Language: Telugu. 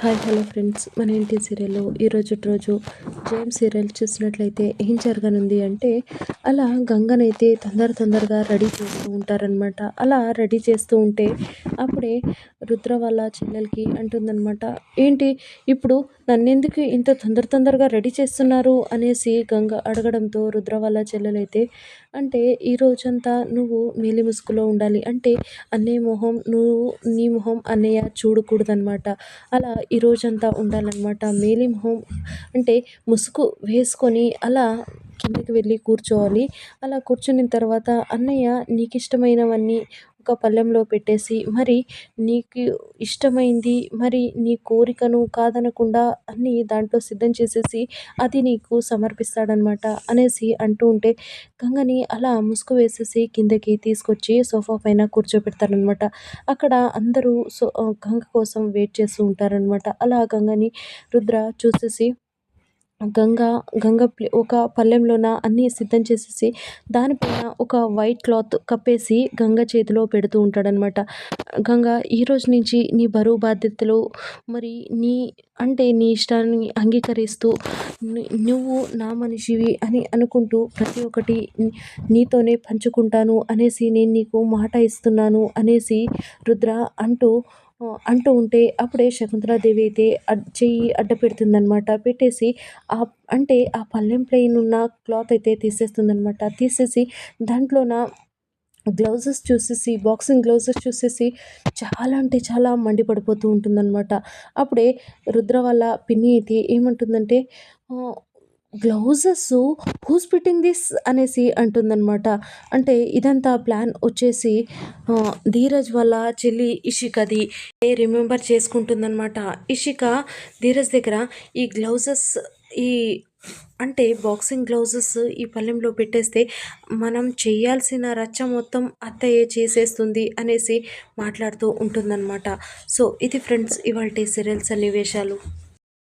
Hi hello friends. మన ఇంటి సీరియల్లో ఈరోజు రోజు జేమ్ సీరియల్ చూసినట్లయితే ఏం జరగనుంది అంటే అలా గంగనైతే తొందర తొందరగా రెడీ చేస్తూ ఉంటారనమాట అలా రెడీ చేస్తూ ఉంటే అప్పుడే రుద్ర వాళ్ళ చెల్లెలకి అంటుందన్నమాట ఏంటి ఇప్పుడు నన్నెందుకు ఇంత తొందర తొందరగా రెడీ చేస్తున్నారు? అనేసి గంగ అడగడంతో రుద్ర వాళ్ళ చెల్లెలైతే అంటే ఈ రోజంతా నువ్వు మేలి ముసుగులో ఉండాలి. అంటే అన్నయ్య మొహం నువ్వు నీ మొహం అన్నయ్య చూడకూడదనమాట అలా ఈ రోజంతా ఉండాలన్నమాట. మేలి హోమ్ అంటే ముసుగు వేసుకొని అలా కిందకి వెళ్ళి కూర్చోవాలి. అలా కూర్చున్న తర్వాత అన్నయ్య నీకు ఇష్టమైనవన్నీ ఒక పళ్ళెంలో పెట్టేసి మరి నీకు ఇష్టమైంది మరి నీ కోరికను కాదనకుండా అన్నీ దాంట్లో సిద్ధం చేసేసి అది నీకు సమర్పిస్తాడనమాట అనేసి అంటూ ఉంటే గంగని అలా ముసుగు వేసేసి కిందకి తీసుకొచ్చి సోఫా పైన కూర్చోబెడతారనమాట అక్కడ అందరూ సో గంగ కోసం వెయిట్ చేస్తూ ఉంటారనమాట అలా గంగని రుద్ర చూసేసి గంగ గంగ ఒక పళ్ళెంలోన అన్నీ సిద్ధం చేసేసి దానిపైన ఒక వైట్ క్లాత్ కప్పేసి గంగ చేతిలో పెడుతూ ఉంటాడనమాట గంగ ఈరోజు నుంచి నీ బరువు బాధ్యతలు మరి నీ అంటే నీ ఇష్టాన్ని అంగీకరిస్తూ నువ్వు నా మనిషివి అని అనుకుంటూ ప్రతి ఒక్కటి నీతోనే పంచుకుంటాను అనేసి నేను నీకు మాట ఇస్తున్నాను అనేసి రుద్ర అంటూ అంటూ ఉంటే అప్పుడే శకుంతలాదేవి అయితే చెయ్యి అడ్డ పెడుతుందనమాట పెట్టేసి ఆ అంటే ఆ పళ్ళెం ప్లెయిన్ ఉన్న క్లాత్ అయితే తీసేస్తుందనమాట తీసేసి దాంట్లోన గ్లౌజెస్ చూసేసి బాక్సింగ్ గ్లౌజెస్ చూసేసి చాలా అంటే చాలా మండిపడిపోతూ ఉంటుందన్నమాట. అప్పుడే రుద్ర వల్ల పిన్ని అయితే ఏమంటుందంటే గ్లౌజెస్ హూస్ ఫిట్టింగ్ దిస్ అనేసి అంటుందన్నమాట. అంటే ఇదంతా ప్లాన్ వచ్చేసి ధీరజ్ వల్ల చెల్లి ఇషికది ఏ రిమెంబర్ చేసుకుంటుందన్నమాట. ఇషిక ధీరజ్ దగ్గర ఈ గ్లౌజెస్ ఈ అంటే బాక్సింగ్ గ్లౌజెస్ ఈ పళ్ళెంలో పెట్టేస్తే మనం చేయాల్సిన రచ్చ మొత్తం అత్తయ్య చేసేస్తుంది అనేసి మాట్లాడుతూ ఉంటుందన్నమాట. సో ఇది ఫ్రెండ్స్ ఇవాళ సీరియల్ సన్నివేశాలు.